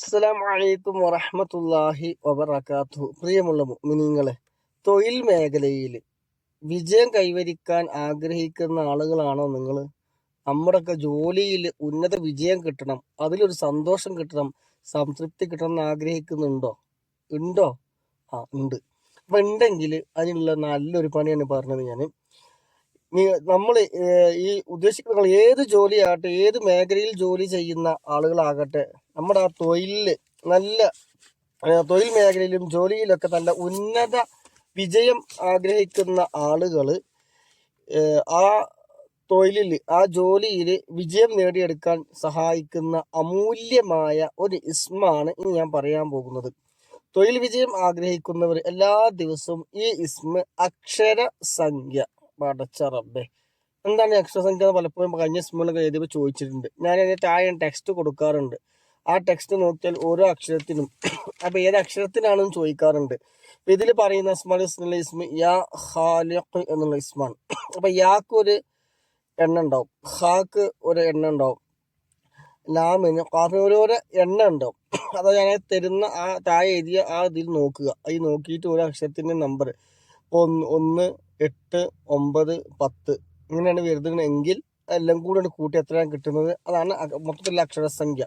അസ്സലാമു അലൈക്കും വറഹ്മത്തുള്ളാഹി വബറകാതുഹു പ്രിയമുള്ള മുഅ്മിനീങ്ങളെ തൊഴിൽ മേഖലയിൽ വിജയം കൈവരിക്കാൻ ആഗ്രഹിക്കുന്ന ആളുകളാണോ നിങ്ങൾ? നമ്മുടെയൊക്കെ ജോലിയിൽ ഉന്നത വിജയം കിട്ടണം അതിലൊരു സന്തോഷം കിട്ടണം സംതൃപ്തി കിട്ടണം എന്ന് ആഗ്രഹിക്കുന്നുണ്ടോ? ഉണ്ടോ? ആ ഉണ്ട്. അപ്പൊ ഉണ്ടെങ്കിൽ അതിനുള്ള നല്ലൊരു പണിയാണ് പറഞ്ഞത് ഞാൻ നമ്മൾ ഈ ഉദ്ദേശിക്കുന്ന ഏത് ജോലിയാകട്ടെ ഏത് മേഖലയിൽ ജോലി ചെയ്യുന്ന ആളുകളാകട്ടെ നമ്മുടെ ആ തൊഴിലിൽ നല്ല തൊഴിൽ മേഖലയിലും ജോലിയിലൊക്കെ നല്ല ഉന്നത വിജയം ആഗ്രഹിക്കുന്ന ആളുകൾ ആ തൊഴിലിൽ ആ ജോലിയിൽ വിജയം നേടിയെടുക്കാൻ സഹായിക്കുന്ന അമൂല്യമായ ഒരു ഇസ്മാണ് ഇനി ഞാൻ പറയാൻ പോകുന്നത്. തൊഴിൽ വിജയം ആഗ്രഹിക്കുന്നവർ എല്ലാ ദിവസവും ഈ ഇസ്മ അക്ഷര സംഖ്യ പടച്ച റബ്ബേ. എന്താണ് അക്ഷരസംഖ്യ എന്ന് പലപ്പോഴും കഴിഞ്ഞ ഇസ്മുകളൊക്കെ എഴുതിയപ്പോൾ ചോദിച്ചിട്ടുണ്ട്. ഞാൻ അതിന് താഴെ ടെക്സ്റ്റ് കൊടുക്കാറുണ്ട്. ആ ടെക്സ്റ്റ് നോക്കിയാൽ ഓരോ അക്ഷരത്തിനും അപ്പൊ ഏത് അക്ഷരത്തിനാണെന്ന് ചോദിക്കാറുണ്ട്. അപ്പൊ ഇതിൽ പറയുന്ന ഇസ്മാൽ ഇസ്മുള്ള ഇസ്മ യാ ഹാലിഖ് എന്നുള്ള ഇസ്മാണ് അപ്പൊ യാക്ക് ഒരു എണ്ണ ഉണ്ടാവും. ഹാക്ക് ഒരു എണ്ണ ഉണ്ടാവും. ലാമിന് കാഫിന് ഓരോരോ എണ്ണ ഉണ്ടാവും. അതായത് ഞാൻ തരുന്ന ആ താഴെ എഴുതിയ ആ ഇതിൽ നോക്കുക. ഈ നോക്കിയിട്ട് ഓരോ അക്ഷരത്തിന്റെ നമ്പർ ഒന്ന് ഒന്ന് എട്ട് ഒമ്പത് പത്ത് ഇങ്ങനെയാണ് വരുന്നതെങ്കിൽ എല്ലാം കൂടെ കൂട്ടി എത്രയാണ് കിട്ടുന്നത്? അതാണ് മൊത്തത്തിലുള്ള അക്ഷരസംഖ്യ.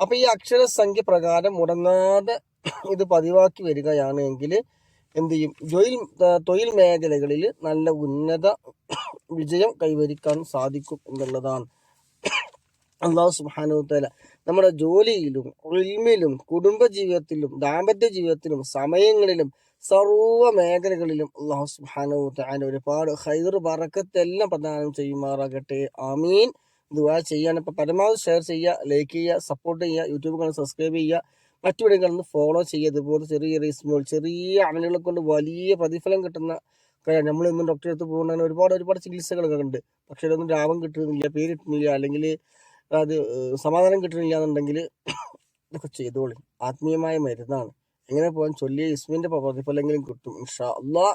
അപ്പൊ ഈ അക്ഷരസംഖ്യ പ്രകാരം മുടങ്ങാതെ ഇത് പതിവാക്കി വരികയാണ് എങ്കിൽ എന്ത് ചെയ്യും? തൊഴിൽ തൊഴിൽ മേഖലകളിൽ നല്ല ഉന്നത വിജയം കൈവരിക്കാൻ സാധിക്കും എന്നുള്ളതാണ്. അള്ളാഹു സുബാനുത്തല നമ്മുടെ ജോലിയിലും കുടുംബ ജീവിതത്തിലും ദാമ്പത്യ ജീവിതത്തിലും സമയങ്ങളിലും സർവ മേഖലകളിലും അള്ളാഹു സുബാനുത്തല ഒരുപാട് ഹൈർ ബറക്കത്തെല്ലാം പ്രദാനം ചെയ്യുമാറാകട്ടെ. ആമീൻ. ദുവാ ചെയ്യാൻ അപ്പോൾ പരമാവധി ഷെയർ ചെയ്യുക ലൈക്ക് ചെയ്യുക സപ്പോർട്ട് ചെയ്യുക യൂട്യൂബ് കാണാൻ സബ്സ്ക്രൈബ് ചെയ്യുക. മറ്റുവിടങ്ങളിൽ ഫോളോ ചെയ്യുക. ഇതുപോലെ ചെറിയ ചെറിയ സ്മോൾ ചെറിയ അമലുകളെ കൊണ്ട് വലിയ പ്രതിഫലം കിട്ടുന്ന നമ്മൾ ഇന്നും ഡോക്ടറെ അടുത്ത് പോകുന്നതിന് ഒരുപാട് ഒരുപാട് ചികിത്സകളൊക്കെ ഉണ്ട്. പക്ഷേ അതൊന്നും ലാഭം കിട്ടുന്നില്ല പേര് കിട്ടുന്നില്ല അല്ലെങ്കിൽ അത് സമാധാനം കിട്ടുന്നില്ല എന്നുണ്ടെങ്കിൽ ഇതൊക്കെ ചെയ്തോളി. ആത്മീയമായ മരുന്നാണ്. എങ്ങനെ പോകാൻ ചൊല്ലിയ ഇസ്മിന്റെ പ്രതിഫലങ്ങളും കിട്ടും. ഇൻഷാ അള്ളാഹ്